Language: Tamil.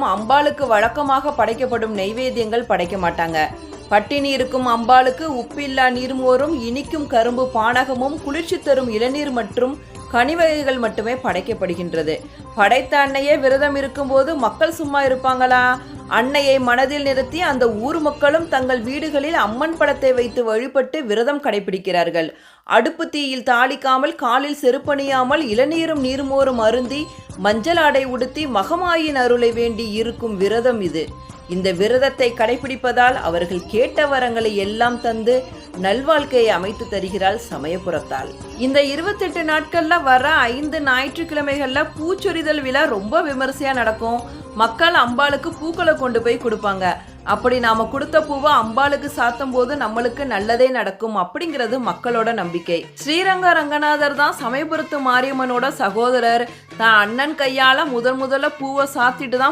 அம்பாளுக்கு வழக்கமாக படைக்கப்படும் நெய்வேத்தியங்கள் படைக்க மாட்டாங்க. பட்டினி இருக்கும் அம்பாளுக்கு உப்பில்லா நீர்மோரும் இனிக்கும் கரும்பு பானகமும் குளிர்ச்சி தரும் இளநீர் மற்றும் கனிவகைகள் மட்டுமே படைக்கப்படுகின்றது. படைத்த அன்னையே விரதம் இருக்கும்போது மக்கள் சும்மா இருப்பாங்களா? அன்னையை மனதில் நிறுத்தி அந்த ஊர் மக்களும் தங்கள் வீடுகளில் அம்மன் படத்தை வைத்து வழிபட்டு விரதம் கடைபிடிக்கிறார்கள். அடுப்பு தீயில் தாளிக்காமல் காலில் செருப்பணியாமல் இளநீரும் நீர்மோரும் அருந்தி மஞ்சள் ஆடை உடுத்தி மகமாயின் அருளை வேண்டி இருக்கும் விரதம் இது. இந்த விரதத்தை கடைபிடிப்பதால் அவர்கள் கேட்ட வரங்களை எல்லாம் தந்து நல்வாழ்க்கையை அமைத்து தருகிறாள் சமயபுரத்தால். இந்த இருபத்தெட்டு நாட்கள்ல வர ஐந்து ஞாயிற்றுக்கிழமைகள்ல பூச்சொரிதல் விழா ரொம்ப விமரிசையா நடக்கும். மக்கள் அம்பாளுக்கு பூக்களை கொண்டு போய் கொடுப்பாங்க. அப்படி நாம கொடுத்த பூவை அம்பாளுக்கு சாத்தும் போது நம்மளுக்கு நல்லதே நடக்கும் அப்படிங்கிறது மக்களோட நம்பிக்கை. ஸ்ரீரங்க ரங்கநாதர் தான் சமயபுரத்து மாரியம்மனோட சகோதரர். தான் அண்ணன் கையால முதன் முதல்ல பூவை சாத்திட்டு தான்